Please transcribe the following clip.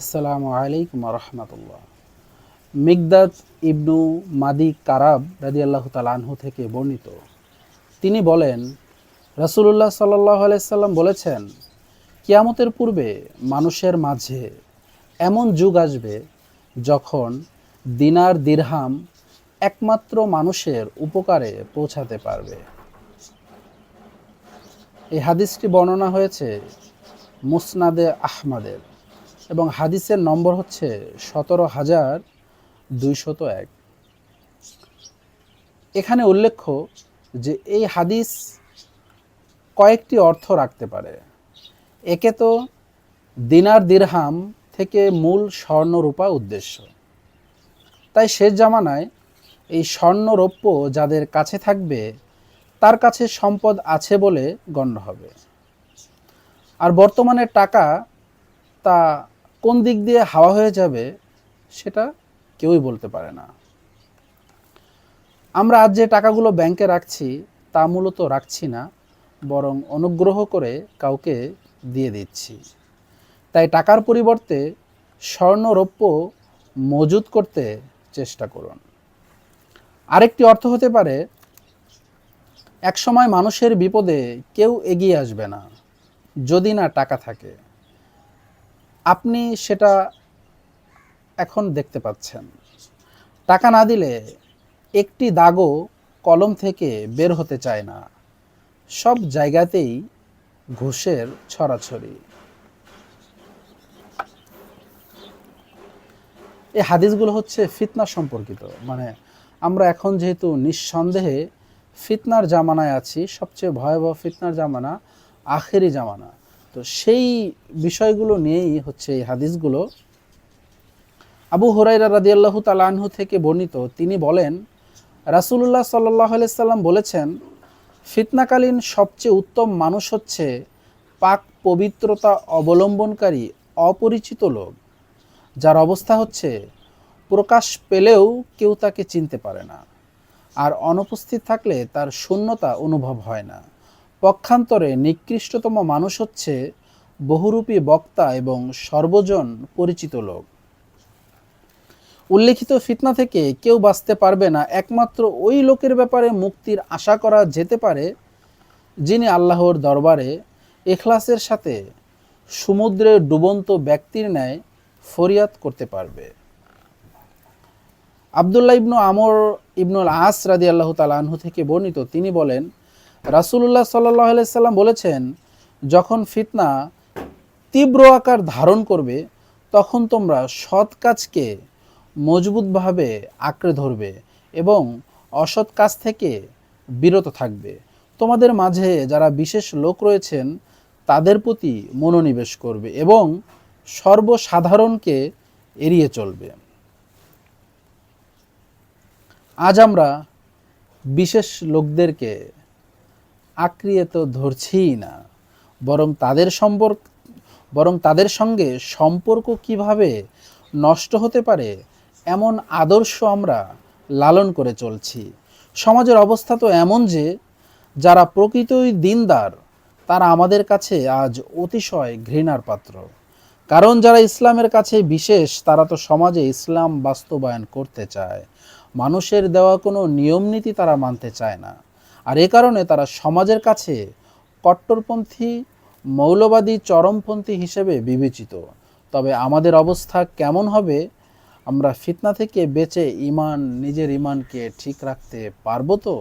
আসসালামু আলাইকুম রহমতুল্লাহ। মিগদাদ ইবনু মাদি কারাব রাদিয়াল্লাহ তালানহু থেকে বর্ণিত। তিনি বলেন, রাসূলুল্লাহ সাল্লাহ আলাইসাল্লাম বলেছেন, কিয়ামতের পূর্বে মানুষের মাঝে এমন যুগ আসবে যখন দিনার দিরহাম একমাত্র মানুষের উপকারে পৌঁছাতে পারবে। এই হাদিসটি বর্ণনা হয়েছে মুসনাদে আহমাদের। এবং হাদিসের নম্বর হচ্ছে সতেরো হাজার দুইশত এক। এখানে উল্লেখ্য যে এই হাদিস কয়েকটি অর্থ রাখতে পারে। একে তো দিনার দিরহাম থেকে মূল স্বর্ণরূপা উদ্দেশ্য। তাই শেষ জামানায় এই স্বর্ণরৌপ্য যাদের কাছে থাকবে, তার কাছে সম্পদ আছে বলে গণ্য হবে। আর বর্তমানে টাকা তা কোন দিক দিয়ে হাওয়া হয়ে যাবে সেটা কেউই বলতে পারে না। আমরা আজ যে টাকাগুলো ব্যাংকে রাখছি, তা মূলত রাখছি না, বরং অনুগ্রহ করে কাউকে দিয়ে দিচ্ছি। তাই টাকার পরিবর্তে স্বর্ণরৌপ্য মজুত করতে চেষ্টা করুন। আরেকটি অর্থ হতে পারে, একসময় মানুষের বিপদে কেউ এগিয়ে আসবে না, যদি না টাকা থাকে। আপনি সেটা এখন দেখতে পাচ্ছেন। টাকা না দিলে একটি দাগও কলম থেকে বের হতে চায় না। সব জায়গাতেই ঘুষের ছড়াছড়ি। এই হাদিসগুলো হচ্ছে ফিতনা সম্পর্কিত। মানে আমরা এখন যেহেতু নিঃসন্দেহে ফিতনার জামানায় আছি, সবচেয়ে ভয়াবহ ফিতনার জামানা আখেরি জামানা। তো সেই বিষয়গুলো নিয়েই হচ্ছে এই হাদিসগুলো। আবু হুরাইরা রাদিয়াল্লাহু তালাহু থেকে বর্ণিত, তিনি বলেন, রাসুলুল্লাহ সাল্লাহ সাল্লাম বলেছেন, ফিতনাকালীন সবচেয়ে উত্তম মানুষ হচ্ছে পাক পবিত্রতা অবলম্বনকারী অপরিচিত লোক। যার অবস্থা হচ্ছে, প্রকাশ পেলেও কেউ তাকে চিনতে পারে না। আর অনুপস্থিত থাকলে তার শূন্যতা অনুভব হয় না। পক্ষান্তরে নিকৃষ্টতম মানুষ হচ্ছে বহুরূপী বক্তা এবং সর্বজন পরিচিত লোক। উল্লেখিত ফিতনা থেকে কেউ বাঁচতে পারবে না, একমাত্র ওই লোকের ব্যাপারে মুক্তির আশা করা যেতে পারে, যিনি আল্লাহর দরবারে এখলাসের সাথে সমুদ্রে ডুবন্ত ব্যক্তির ন্যায় ফরিয়াদ করতে পারবে। আবদুল্লাহ ইবনু আমর ইবনুল আস রাদি আল্লাহ তালাহু থেকে বর্ণিত তিনি বলেন রাসুল্লাহ সাল্লাহ সাল্লাম বলেছেন, যখন ফিতনা তীব্র আকার ধারণ করবে, তখন তোমরা সৎ কাজকে মজবুতভাবে আঁকড়ে ধরবে এবং অসৎ কাজ থেকে বিরত থাকবে। তোমাদের মাঝে যারা বিশেষ লোক রয়েছেন, তাদের প্রতি মনোনিবেশ করবে এবং সর্বসাধারণকে এড়িয়ে চলবে। আজ আমরা বিশেষ লোকদেরকে আঁকড়িয়ে তো ধরছিই না। বরং তাদের সম্পর্ক, বরং তাদের সঙ্গে সম্পর্ক কীভাবে নষ্ট হতে পারে, এমন আদর্শ আমরা লালন করে চলছি। সমাজের অবস্থা তো এমন যে, যারা প্রকৃতই দিনদার, তারা আমাদের কাছে আজ অতিশয় ঘৃণার পাত্র। কারণ যারা ইসলামের কাছে বিশেষ, তারা তো সমাজে ইসলাম বাস্তবায়ন করতে চায়। মানুষের দেওয়া কোনো নিয়মনীতি তারা মানতে চায় না। আর এ কারণে তারা সমাজের কাছে কট্টরপন্থী, মৌলবাদী, চরমপন্থী হিসেবে বিবেচিত। তবে আমাদের অবস্থা কেমন হবে, আমরা ফিতনা থেকে বেঁচে ইমান নিজের ইমানকে ঠিক রাখতে পারব তো?